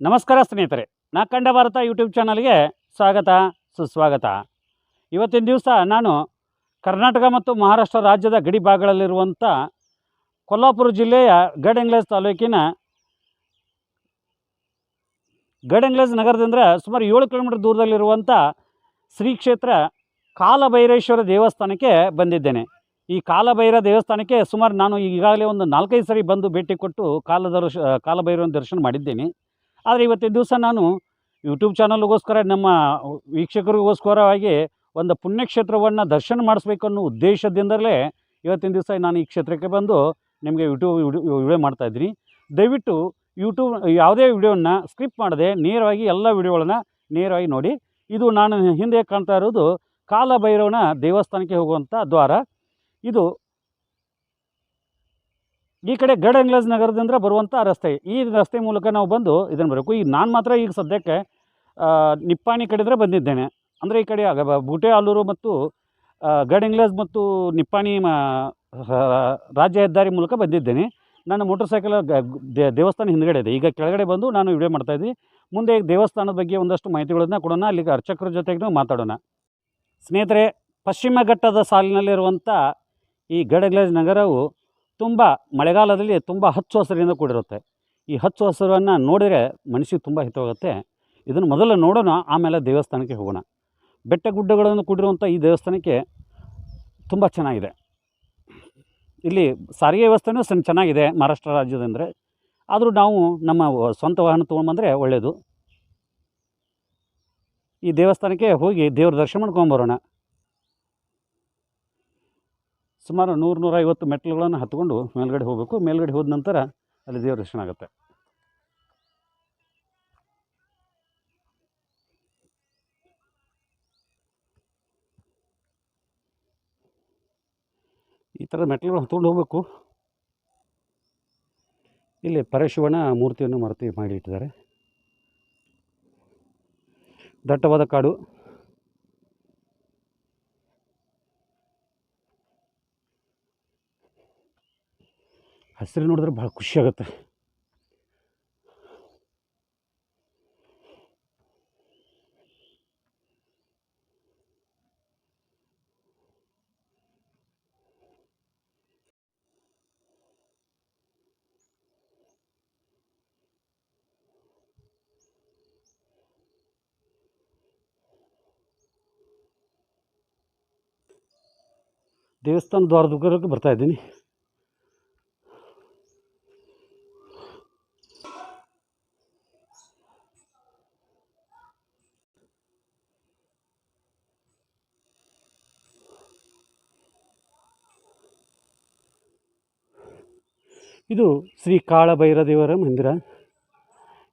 ನಮಸ್ಕಾರ ಸ್ನೇಹಿತರೆ. ನಾ ಕಂಡ ಭಾರತ ಯೂಟ್ಯೂಬ್ ಚಾನಲ್ಗೆ ಸ್ವಾಗತ, ಸುಸ್ವಾಗತ. ಇವತ್ತಿನ ದಿವಸ ನಾನು ಕರ್ನಾಟಕ ಮತ್ತು ಮಹಾರಾಷ್ಟ್ರ ರಾಜ್ಯದ ಗಡಿ ಭಾಗಗಳಲ್ಲಿರುವಂಥ ಕೊಲ್ಲಾಪುರ ಜಿಲ್ಲೆಯ ಗಡಂಗ್ಲೇಜ್ ತಾಲೂಕಿನ ಗಡಂಗ್ಲೇಜ್ ನಗರದಿಂದ ಸುಮಾರು ಏಳು ಕಿಲೋಮೀಟರ್ ದೂರದಲ್ಲಿರುವಂಥ ಶ್ರೀ ಕ್ಷೇತ್ರ ಕಾಲಭೈರೇಶ್ವರ ದೇವಸ್ಥಾನಕ್ಕೆ ಬಂದಿದ್ದೇನೆ. ಈ ಕಾಲಭೈರ ದೇವಸ್ಥಾನಕ್ಕೆ ಸುಮಾರು ನಾನು ಈಗಾಗಲೇ ಒಂದು ನಾಲ್ಕೈದು ಸರಿ ಬಂದು ಭೇಟಿ ಕೊಟ್ಟು ಕಾಲದ ಕಾಲಭೈರವನ ದರ್ಶನ ಮಾಡಿದ್ದೇನೆ. ಆದರೆ ಇವತ್ತಿನ ದಿವಸ ನಾನು ಯೂಟ್ಯೂಬ್ ಚಾನಲ್ಗೋಸ್ಕರ ನಮ್ಮ ವೀಕ್ಷಕರಿಗೋಸ್ಕರವಾಗಿ ಒಂದು ಪುಣ್ಯಕ್ಷೇತ್ರವನ್ನು ದರ್ಶನ ಮಾಡಿಸ್ಬೇಕು ಅನ್ನೋ ಉದ್ದೇಶದಿಂದಲೇ ಇವತ್ತಿನ ದಿವಸ ನಾನು ಈ ಕ್ಷೇತ್ರಕ್ಕೆ ಬಂದು ನಿಮಗೆ ಯೂಟ್ಯೂಬ್ ವಿಡಿಯೋ ಮಾಡ್ತಾಯಿದ್ದೀನಿ ದಯವಿಟ್ಟು ಯೂಟ್ಯೂಬ್ ಯಾವುದೇ ವಿಡಿಯೋನ ಸ್ಕಿಪ್ ಮಾಡದೆ ನೇರವಾಗಿ ಎಲ್ಲ ವಿಡಿಯೋಗಳನ್ನ ನೇರವಾಗಿ ನೋಡಿ. ಇದು ನಾನು ಹಿಂದೆ ಕಾಣ್ತಾ ಇರೋದು ಕಾಲಭೈರವನ ದೇವಸ್ಥಾನಕ್ಕೆ ಹೋಗುವಂಥ ದ್ವಾರ. ಇದು ಈ ಕಡೆ ಗಡ್ ಇಂಗ್ಲೇಜ್ ನಗರದಿಂದ ಬರುವಂಥ ರಸ್ತೆ. ಈ ರಸ್ತೆ ಮೂಲಕ ನಾವು ಬಂದು ಇದನ್ನು ಬರಬೇಕು. ಈಗ ನಾನು ಮಾತ್ರ ಈಗ ಸದ್ಯಕ್ಕೆ ನಿಪ್ಪಾಣಿ ಕಡೆದ್ರೆ ಬಂದಿದ್ದೇನೆ. ಅಂದರೆ ಈ ಕಡೆ ಬೂಟೆ, ಆಲೂರು ಮತ್ತು ಗಡ್ ಇಂಗ್ಲೇಜ್ ಮತ್ತು ನಿಪ್ಪಾಣಿ ರಾಜ್ಯ ಹೆದ್ದಾರಿ ಮೂಲಕ ಬಂದಿದ್ದೇನೆ. ನನ್ನ ಮೋಟರ್ ಸೈಕಲ್ ದೇವಸ್ಥಾನ ಹಿಂದ್ಗಡೆ ಇದೆ. ಈಗ ಕೆಳಗಡೆ ಬಂದು ನಾನು ವಿಡಿಯೋ ಮಾಡ್ತಾಯಿದ್ದೀನಿ ಮುಂದೆ ಈ ದೇವಸ್ಥಾನದ ಬಗ್ಗೆ ಒಂದಷ್ಟು ಮಾಹಿತಿಗಳನ್ನು ಕೊಡೋಣ. ಅಲ್ಲಿಗೆ ಅರ್ಚಕರ ಜೊತೆಗೂ ಮಾತಾಡೋಣ. ಸ್ನೇಹಿತರೆ, ಪಶ್ಚಿಮ ಘಟ್ಟದ ಸಾಲಿನಲ್ಲಿರುವಂಥ ಈ ಗಡ್ ಇಂಗ್ಲೇಜ್ ನಗರವು ತುಂಬ ಮಳೆಗಾಲದಲ್ಲಿ ತುಂಬ ಹಚ್ಚು ಹಸಿರಿನಿಂದ ಕೂಡಿರುತ್ತೆ. ಈ ಹಚ್ಚು ಹಸಿರನ್ನು ನೋಡಿದರೆ ಮನಸ್ಸಿಗೆ ತುಂಬ ಹಿತವಾಗುತ್ತೆ. ಇದನ್ನು ಮೊದಲು ನೋಡೋಣ, ಆಮೇಲೆ ದೇವಸ್ಥಾನಕ್ಕೆ ಹೋಗೋಣ. ಬೆಟ್ಟ ಗುಡ್ಡಗಳನ್ನು ಕೂಡಿರುವಂಥ ಈ ದೇವಸ್ಥಾನಕ್ಕೆ ತುಂಬ ಚೆನ್ನಾಗಿದೆ. ಇಲ್ಲಿ ಸಾರಿಗೆ ವ್ಯವಸ್ಥೆನೂ ಸಣ್ಣ ಚೆನ್ನಾಗಿದೆ, ಮಹಾರಾಷ್ಟ್ರ ರಾಜ್ಯದಂದರೆ. ಆದರೂ ನಾವು ನಮ್ಮ ಸ್ವಂತ ವಾಹನ ತೊಗೊಂಬಂದರೆ ಒಳ್ಳೆಯದು ಈ ದೇವಸ್ಥಾನಕ್ಕೆ ಹೋಗಿ ದೇವ್ರ ದರ್ಶನ ಮಾಡ್ಕೊಂಬರೋಣ. ಸುಮಾರು ನೂರು ನೂರೈವತ್ತು ಮೆಟ್ಲುಗಳನ್ನು ಹತ್ಕೊಂಡು ಮೇಲ್ಗಡೆ ಹೋಗಬೇಕು. ಮೇಲ್ಗಡೆ ಹೋದ ನಂತರ ಅಲ್ಲಿ ದೇವ್ರ ದರ್ಶನ ಆಗುತ್ತೆ. ಈ ಥರ ಮೆಟ್ಲುಗಳು ಹತ್ಕೊಂಡು ಹೋಗಬೇಕು. ಇಲ್ಲಿ ಪರಶಿವನ ಮೂರ್ತಿಯನ್ನು ಮರ್ತಿ ಮಾಡಿ ಇಟ್ಟಿದ್ದಾರೆ. ದಟ್ಟವಾದ ಕಾಡು. ಹಸಿರು ನೋಡಿದ್ರೆ ಭಾಳ ಖುಷಿ ಆಗುತ್ತೆ. ದೇವಸ್ಥಾನ ದ್ವಾರದ ಬರ್ತಾ ಇದ್ದೀನಿ. ಇದು ಶ್ರೀ ಕಾಳಭೈರದೇವರ ಮಂದಿರ.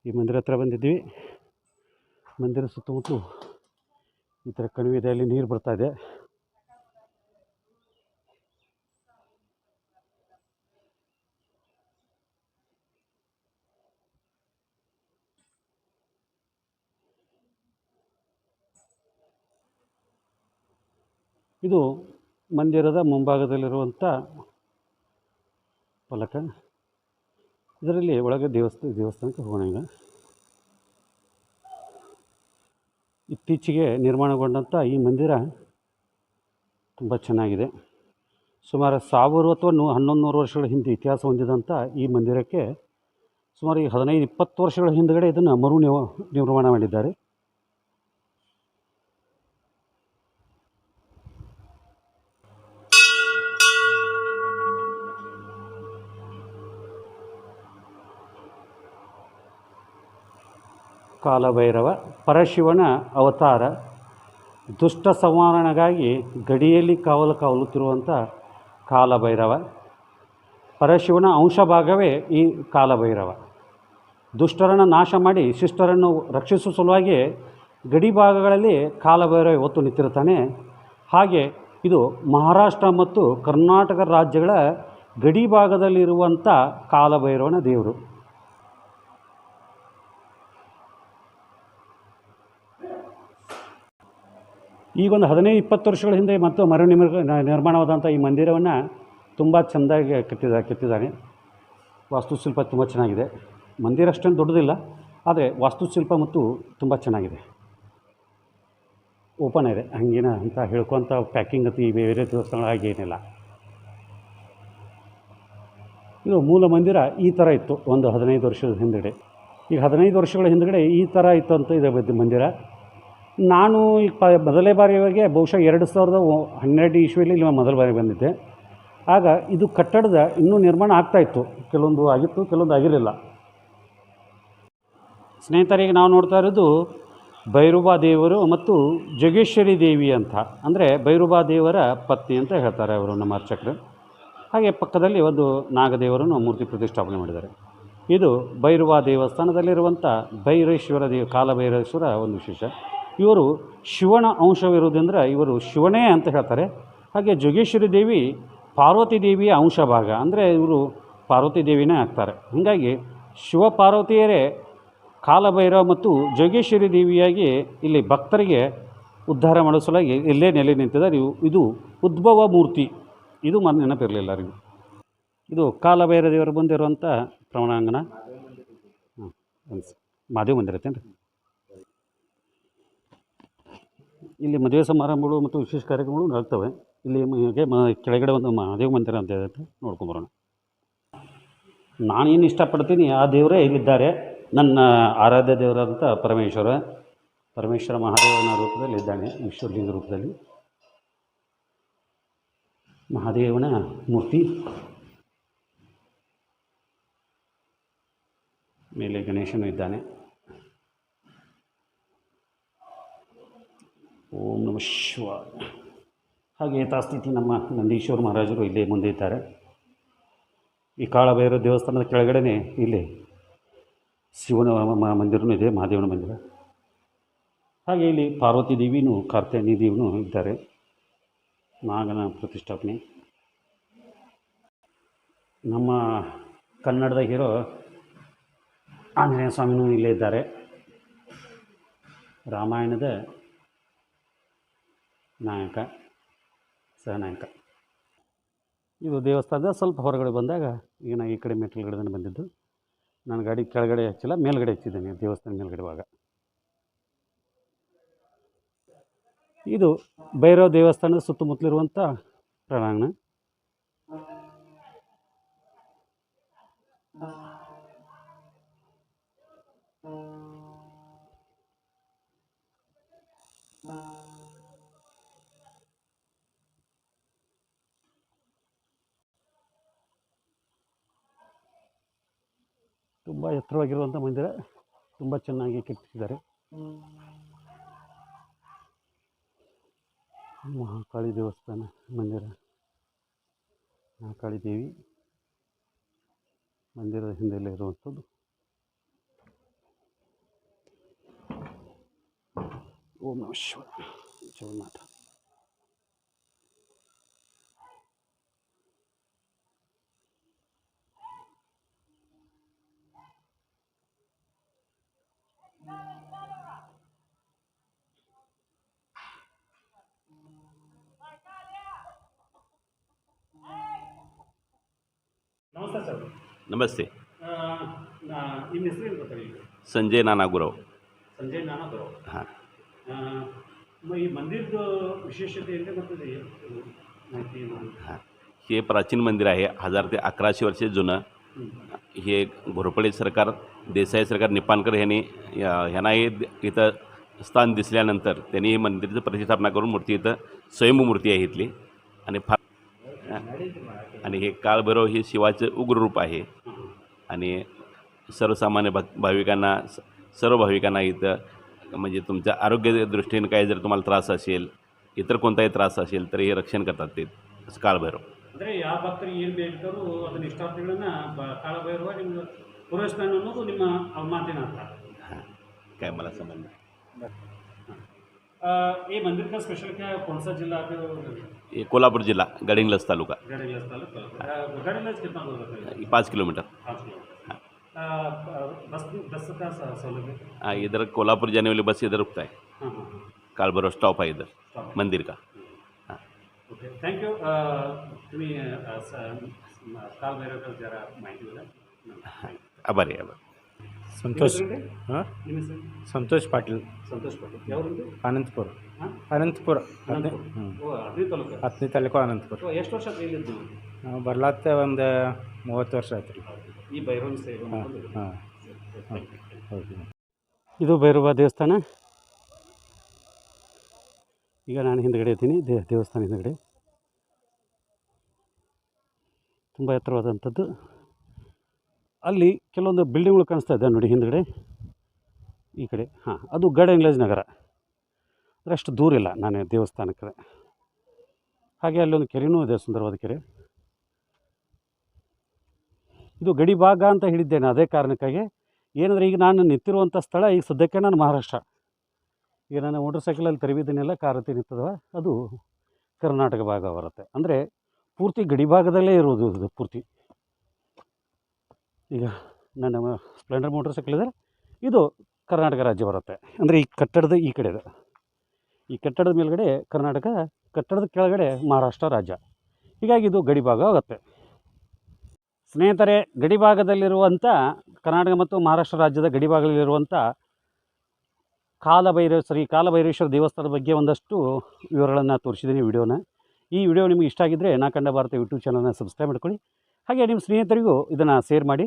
ಈ ಮಂದಿರ ಹತ್ರ ಬಂದಿದ್ವಿ ಮಂದಿರ ಸುತ್ತಮುತ್ತಲು ಈ ಥರ ಕಣಿವೆ ಇದೆ, ಅಲ್ಲಿ ನೀರು ಬರ್ತಾ ಇದೆ. ಇದು ಮಂದಿರದ ಮುಂಭಾಗದಲ್ಲಿರುವಂಥ ಫಲಕ ಇದರಲ್ಲಿ ಒಳಗೆ ದೇವಸ್ಥಾನ ದೇವಸ್ಥಾನಕ್ಕೆ ಹೋಗೋಣ ಈಗ. ಇತ್ತೀಚೆಗೆ ನಿರ್ಮಾಣಗೊಂಡಂಥ ಈ ಮಂದಿರ ತುಂಬ ಚೆನ್ನಾಗಿದೆ. ಸುಮಾರು ಸಾವಿರ ಅಥವಾ ನೂ ಹನ್ನೊಂದು ನೂರು ವರ್ಷಗಳ ಹಿಂದೆ ಇತಿಹಾಸ ಹೊಂದಿದಂಥ ಈ ಮಂದಿರಕ್ಕೆ ಸುಮಾರು ಈ ಹದಿನೈದು, ಇಪ್ಪತ್ತು ವರ್ಷಗಳ ಹಿಂದುಗಡೆ ಇದನ್ನು ಮರು ನಿರ್ಮಾಣ ಮಾಡಿದ್ದಾರೆ. ಕಾಲಭೈರವ, ಪರಶಿವನ ಅವತಾರ, ದುಷ್ಟ ಸಂವರಣೆಗಾಗಿ ಗಡಿಯಲ್ಲಿ ಕಾವಲು ಕಾವಲುತ್ತಿರುವಂಥ ಕಾಲಭೈರವ, ಪರಶಿವನ ಅಂಶಭಾಗವೇ ಈ ಕಾಲಭೈರವ. ದುಷ್ಟರನ್ನು ನಾಶ ಮಾಡಿ ಶಿಷ್ಟರನ್ನು ರಕ್ಷಿಸುವ ಸಲುವಾಗಿ ಗಡಿ ಭಾಗಗಳಲ್ಲಿ ಕಾಲಭೈರವ ಇವತ್ತು ನಿಂತಿರ್ತಾನೆ ಹಾಗೆ ಇದು ಮಹಾರಾಷ್ಟ್ರ ಮತ್ತು ಕರ್ನಾಟಕ ರಾಜ್ಯಗಳ ಗಡಿ ಭಾಗದಲ್ಲಿರುವಂಥ ಕಾಲಭೈರವನ ದೇವರು. ಈಗೊಂದು ಹದಿನೈದು, ಇಪ್ಪತ್ತು ವರ್ಷಗಳ ಹಿಂದೆ ಮತ್ತು ಮರು ನಿರ್ಮ ನಿರ್ಮಾಣವಾದಂಥ ಈ ಮಂದಿರವನ್ನು ತುಂಬ ಚೆಂದಾಗಿ ಕೆತ್ತಿದ್ದಾರೆ ಕೆತ್ತಿದ್ದಾರೆ ವಾಸ್ತುಶಿಲ್ಪ ತುಂಬ ಚೆನ್ನಾಗಿದೆ. ಮಂದಿರ ಅಷ್ಟೊಂದು ದೊಡ್ಡದಿಲ್ಲ, ಆದರೆ ವಾಸ್ತುಶಿಲ್ಪ ಮತ್ತು ತುಂಬ ಚೆನ್ನಾಗಿದೆ. ಓಪನ್ ಇದೆ, ಹಂಗೇನ ಅಂತ ಹೇಳ್ಕೊತ ಪ್ಯಾಕಿಂಗ್ ಅತಿ ಬೇರೆ ದೇವಸ್ಥಾನ ಹಾಗೇನಿಲ್ಲ ಇದು ಮೂಲ ಮಂದಿರ ಈ ಥರ ಇತ್ತು ಒಂದು ಹದಿನೈದು ವರ್ಷದ ಹಿಂದಗಡೆ. ಈಗ ಹದಿನೈದು ವರ್ಷಗಳ ಹಿಂದಗಡೆ ಈ ಥರ ಇತ್ತು ಅಂತ ಇದೆ ಮಂದಿರ. ನಾನು ಈಗ ಪ ಮೊದಲೇ ಬಹುಶಃ ಎರಡು ಸಾವಿರದ ಹನ್ನೆರಡು ಇಶ್ವಿಯಲ್ಲಿ ಇಲ್ಲಿ ಮೊದಲ ಬಾರಿ ಬಂದಿದ್ದೆ. ಆಗ ಇದು ಕಟ್ಟಡದ ಇನ್ನೂ ನಿರ್ಮಾಣ ಆಗ್ತಾಯಿತ್ತು ಕೆಲವೊಂದು ಆಗಿತ್ತು, ಕೆಲವೊಂದು ಆಗಿರಲಿಲ್ಲ. ಸ್ನೇಹಿತರಿಗೆ ನಾವು ನೋಡ್ತಾ ಇರೋದು ಭೈರುಬಾ ದೇವರು ಮತ್ತು ಜೋಗೇಶ್ವರಿ ದೇವಿ ಅಂತ. ಅಂದರೆ ಭೈರುಬಾ ದೇವರ ಪತ್ನಿ ಅಂತ ಹೇಳ್ತಾರೆ ಅವರು ನಮ್ಮ ಅರ್ಚಕರು. ಹಾಗೆ ಪಕ್ಕದಲ್ಲಿ ಒಂದು ನಾಗದೇವರನ್ನು ಮೂರ್ತಿ ಪ್ರತಿಷ್ಠಾಪನೆ ಮಾಡಿದ್ದಾರೆ. ಇದು ಭೈರುವ ದೇವಸ್ಥಾನದಲ್ಲಿರುವಂಥ ಭೈರೇಶ್ವರ ದೇವ, ಕಾಲಭೈರೇಶ್ವರ ಒಂದು ವಿಶೇಷ. ಇವರು ಶಿವನ ಅಂಶವಿರುವುದರಿಂದ ಇವರು ಶಿವನೇ ಅಂತ ಹೇಳ್ತಾರೆ. ಹಾಗೆ ಜೋಗೇಶ್ವರಿ ದೇವಿ ಪಾರ್ವತಿ ದೇವಿಯ ಅಂಶ ಭಾಗ ಅಂದರೆ ಇವರು ಪಾರ್ವತಿ ದೇವಿನೇ ಆಗ್ತಾರೆ. ಹೀಗಾಗಿ ಶಿವ ಪಾರ್ವತಿಯರೇ ಕಾಲಭೈರವ ಮತ್ತು ಜೋಗೇಶ್ವರಿ ದೇವಿಯಾಗಿ ಇಲ್ಲಿ ಭಕ್ತರಿಗೆ ಉದ್ಧಾರ ಮಾಡೋ ಸಲುವಾಗಿ ಇಲ್ಲೇ ನೆಲೆ ನಿಂತಿದ್ದಾರೆ. ಇವು ಇದು ಉದ್ಭವ ಮೂರ್ತಿ. ಇದು ಮನೆ ನೆನಪಿರಲಿಲ್ಲ ಅವರಿಗೆ ಇದು ಕಾಲಭೈರ ದೇವರು ಬಂದಿರುವಂಥ ಪ್ರವಣಾಂಗಣ ಹಾಂ ಮಹಾದೇವ ಮಂದಿರ ರೀ ಇಲ್ಲಿ ಮದುವೆ ಸಮಾರಂಭಗಳು ಮತ್ತು ವಿಶೇಷ ಕಾರ್ಯಕ್ರಮಗಳು ಆಗ್ತವೆ ಇಲ್ಲಿ ಮ ಕೆಳಗಡೆ ಒಂದು ಮಹಾದೇವ ಮಂದಿರ ಅಂತ ಇದೆ ನೋಡ್ಕೊಂಬರೋಣ ನಾನೇನು ಇಷ್ಟಪಡ್ತೀನಿ, ಆ ದೇವರೇ ಇಲ್ಲಿದ್ದಾರೆ. ನನ್ನ ಆರಾಧ್ಯ ದೇವರಾದಂಥ ಪರಮೇಶ್ವರ ಪರಮೇಶ್ವರ ಮಹಾದೇವನ ರೂಪದಲ್ಲಿ ಇದ್ದಾನೆ, ವಿಶ್ವಲಿಂಗ ರೂಪದಲ್ಲಿ. ಮಹಾದೇವನ ಮೂರ್ತಿ. ಮೇಲೆ ಗಣೇಶನು ಇದ್ದಾನೆ. ಓಂ ನಮ ಶಿವಾಯ. ಹಾಗೆ ಯಥಾಸ್ಥಿತಿ ನಮ್ಮ ನಂದೀಶ್ವರ ಮಹಾರಾಜರು ಇಲ್ಲೇ ಮುಂದೆ ಇದ್ದಾರೆ. ಈ ಕಾಳಭೈರವ ದೇವಸ್ಥಾನದ ಕೆಳಗಡೆನೇ ಇಲ್ಲಿ ಶಿವನ ಮಂದಿರನೂ ಇದೆ, ಮಹಾದೇವನ ಮಂದಿರ. ಹಾಗೆ ಇಲ್ಲಿ ಪಾರ್ವತಿ ದೇವಿನೂ ಕಾರ್ತ್ಯಾನಿ ದೇವಿನೂ ಇದ್ದಾರೆ. ನಾಗನ ಪ್ರತಿಷ್ಠಾಪನೆ. ನಮ್ಮ ಕನ್ನಡದ ಹೀರೋ ಆಂಜನೇಯ ಸ್ವಾಮಿನೂ ಇಲ್ಲೇ ಇದ್ದಾರೆ. ರಾಮಾಯಣದ ನಾಯಕ, ಸಹನಾಯಕ. ಇದು ದೇವಸ್ಥಾನದ ಸ್ವಲ್ಪ ಹೊರಗಡೆ ಬಂದಾಗ ಈಗ ನಾನು ಈ ಕಡೆ ಮೆಟ್ಲುಗಡೆನೇ ಬಂದಿದ್ದು, ನಾನು ಗಾಡಿ ಕೆಳಗಡೆ ಹಚ್ಚಿಲ್ಲ, ಮೇಲ್ಗಡೆ ಹಚ್ಚಿದ್ದೇನೆ, ದೇವಸ್ಥಾನ ಮೇಲ್ಗಡೆ ಭಾಗ. ಇದು ಭೈರವ ದೇವಸ್ಥಾನದ ಸುತ್ತಮುತ್ತಲಿರುವಂಥ ಪ್ರಾಂಗಣ. ತುಂಬ ಎತ್ತರವಾಗಿರುವಂಥ ಮಂದಿರ ತುಂಬ ಚೆನ್ನಾಗಿ ಕೆತ್ತಿಸಿದ್ದಾರೆ ಮಹಾಕಾಳಿ ದೇವಸ್ಥಾನ ಮಂದಿರ. ಮಹಾಕಾಳಿ ದೇವಿ ಮಂದಿರದ ಹಿಂದೆಲ್ಲ ಇರುವಂಥದ್ದು. ಓಂ ನಮ ಶಿವ ಜಗನ್ನಾಥ. ಸರ್ ನಮಸ್ತೆ ನಿಮ್ಮ ಹೆಸರು ಏನು ಗೊತ್ತಾಗಿಲ್ಲ ಸಂಜಯ್ ನಾನಾಗುರವ್ ಸಂಜಯ್ ನಾನಾ ಬರೋ ಹಾಂ ಈ ಮಂದಿರದ ವಿಶೇಷತೆ ಏನಿದೆ ಮತ್ತು ಇದು ಏನು माहिती आहे? हां हे प्राचीन मंदिर आहे हजार ते अकराशे वर्षे जुनं हे घोरपडे सरकार देसाई सरकार निपाणकर ह्यांनी या- ह्यांना हे द- इथं स्थान दिसल्यानंतर त्यांनी हे मंदिराची प्रतिष्ठापना करून मूर्ती इथं स्वयंभू मूर्ती आहे इथली आणि फार आणि हे काळभैरव हे शिवाचं उग्र रूप आहे आणि सर्वसामान्य भक भाविकांना स- सर्व भाविकांना इथं म्हणजे तुमच्या आरोग्य दृष्टीने काही जर तुम्हाला त्रास असेल इतर कोणताही त्रास असेल तर हे रक्षण करतात ते काळभैरव ಅಂದರೆ ಯಾವ ಭಕ್ತರಿಗೆ ಏನು ಬೇಕಾದ್ರೂ ಅದನ್ನ ಇಷ್ಟಾರ್ಥಗಳನ್ನ ಬ ಕಾಳಭೈರವ ನಿಮ್ಗೆ ಪೂರೈಸ್ತಾನೆ ಅನ್ನೋದು ನಿಮ್ಮ ಮಾತಿನ ಅರ್ಥ हां काय मला ये जिला आते जिला गढ़िंगलस तालुका। गढ़िंगलस तालुका। किलोमीटर। हाँ।, हाँ इधर कोलहापुर जाने वाली बस इधर रुकता है। कालभरो स्टॉप है। इधर मंदिर का। ओके थैंक यू तुम्हें काल मेरे जरा माहिती आभारी हाँ, आभारी ಸಂತೋಷ್. ಹಾಂ? ಸಂತೋಷ್ ಪಾಟೀಲ್. ಸಂತೋಷ್ ಪಾಟೀಲ್. ಯಾವ್ದು ಅನಂತಪುರ. ಹಾಂ? ಅನಂತಪುರ. ಹತ್ತನೇ. ಹ್ಞೂ ತಾಲೂಕು. ಹತ್ತನೇ ತಾಲೂಕು ಅನಂತಪುರ. ಎಷ್ಟು ವರ್ಷ ನಾವು? ಬರ್ಲಾತ್ತ ಒಂದು ಮೂವತ್ತು ವರ್ಷ ಆಯ್ತು ರೀ. ಈ ಭೈರವನ ಸೇವೆ ಹಾಂ ಹಾಂ. ಹೌದು. ಇದು ಭೈರವ ದೇವಸ್ಥಾನ. ಈಗ ನಾನು ಹಿಂದ್ಗಡೆ ಇದ್ದೀನಿ. ದೇ ದೇವಸ್ಥಾನ ಹಿಂದ್ಗಡೆ. ತುಂಬ ಎತ್ತರವಾದಂಥದ್ದು. ಅಲ್ಲಿ ಕೆಲವೊಂದು ಬಿಲ್ಡಿಂಗ್ಗಳು ಕಾಣಿಸ್ತಾ ಇದೆ ನೋಡಿ ಹಿಂದ್ಗಡೆ. ಈ ಕಡೆ, ಹಾಂ, ಅದು ಗಡ ಇಂಗ್ಲೇಜ್ ನಗರ. ಅಂದರೆ ಅಷ್ಟು ದೂರ ಇಲ್ಲ ನಾನು ದೇವಸ್ಥಾನಕ್ಕೆ. ಹಾಗೆ ಅಲ್ಲೊಂದು ಕೆರೆನೂ ಇದೆ, ಸುಂದರವಾದ ಕೆರೆ. ಇದು ಗಡಿ ಭಾಗ ಅಂತ ಹೇಳಿದ್ದೇನೆ ಅದೇ ಕಾರಣಕ್ಕಾಗಿ. ಏನಂದರೆ ಈಗ ನಾನು ನಿಂತಿರುವಂಥ ಸ್ಥಳ ಈಗ ಸದ್ಯಕ್ಕೆ ನಾನು ಮಹಾರಾಷ್ಟ್ರ. ಈಗ ನಾನು ಮೋಟರ್ ಸೈಕಲಲ್ಲಿ ತೆರವಿದ್ದೀನಿಲ್ಲ ಕಾರತಿ ನಿಂತದವ ಅದು ಕರ್ನಾಟಕ ಭಾಗ ಬರುತ್ತೆ. ಅಂದರೆ ಪೂರ್ತಿ ಗಡಿ ಭಾಗದಲ್ಲೇ ಇರೋದು ಇದು ಪೂರ್ತಿ. ಈಗ ನನ್ನ ಸ್ಪ್ಲೆಂಡರ್ ಮೋಟರ್ ಸೈಕಲ್ ಇದೆ. ಇದು ಕರ್ನಾಟಕ ರಾಜ್ಯ ಬರುತ್ತೆ. ಅಂದರೆ ಈ ಕಟ್ಟಡದ ಈ ಕಡೆ ಇದೆ. ಈ ಕಟ್ಟಡದ ಮೇಲ್ಗಡೆ ಕರ್ನಾಟಕ, ಕಟ್ಟಡದ ಕೆಳಗಡೆ ಮಹಾರಾಷ್ಟ್ರ ರಾಜ್ಯ. ಹೀಗಾಗಿ ಇದು ಗಡಿ ಭಾಗ ಆಗುತ್ತೆ. ಸ್ನೇಹಿತರೆ, ಗಡಿ ಭಾಗದಲ್ಲಿರುವಂಥ ಕರ್ನಾಟಕ ಮತ್ತು ಮಹಾರಾಷ್ಟ್ರ ರಾಜ್ಯದ ಗಡಿ ಭಾಗದಲ್ಲಿರುವಂಥ ಕಾಲಭೈರವ ಕಾಲಭೈರೇಶ್ವರ ದೇವಸ್ಥಾನದ ಬಗ್ಗೆ ಒಂದಷ್ಟು ವಿವರಗಳನ್ನು ತೋರಿಸಿದ್ದೀನಿ ವಿಡಿಯೋನ. ಈ ವಿಡಿಯೋ ನಿಮಗೆ ಇಷ್ಟ ಆಗಿದ್ದರೆ ನಾ ಕಂಡ ಭಾರತ ಯೂಟ್ಯೂಬ್ ಚಾನಲ್ನ ಸಬ್ಸ್ಕ್ರೈಬ್ ಮಾಡ್ಕೊಳ್ಳಿ. ಹಾಗೆ ನಿಮ್ಮ ಸ್ನೇಹಿತರಿಗೂ ಇದನ್ನು ಶೇರ್ ಮಾಡಿ.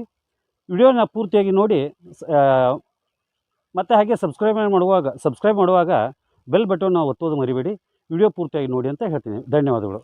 ವಿಡಿಯೋನ ಪೂರ್ತಿಯಾಗಿ ನೋಡಿ ಮತ್ತು ಹಾಗೆ ಸಬ್ಸ್ಕ್ರೈಬ್ ಮಾಡುವಾಗ ಸಬ್ಸ್ಕ್ರೈಬ್ ಮಾಡುವಾಗ ಬೆಲ್ ಬಟನ್ನ ಒತ್ತೋದು ಮರಿಬೇಡಿ. ವಿಡಿಯೋ ಪೂರ್ತಿಯಾಗಿ ನೋಡಿ ಅಂತ ಹೇಳ್ತೀನಿ. ಧನ್ಯವಾದಗಳು.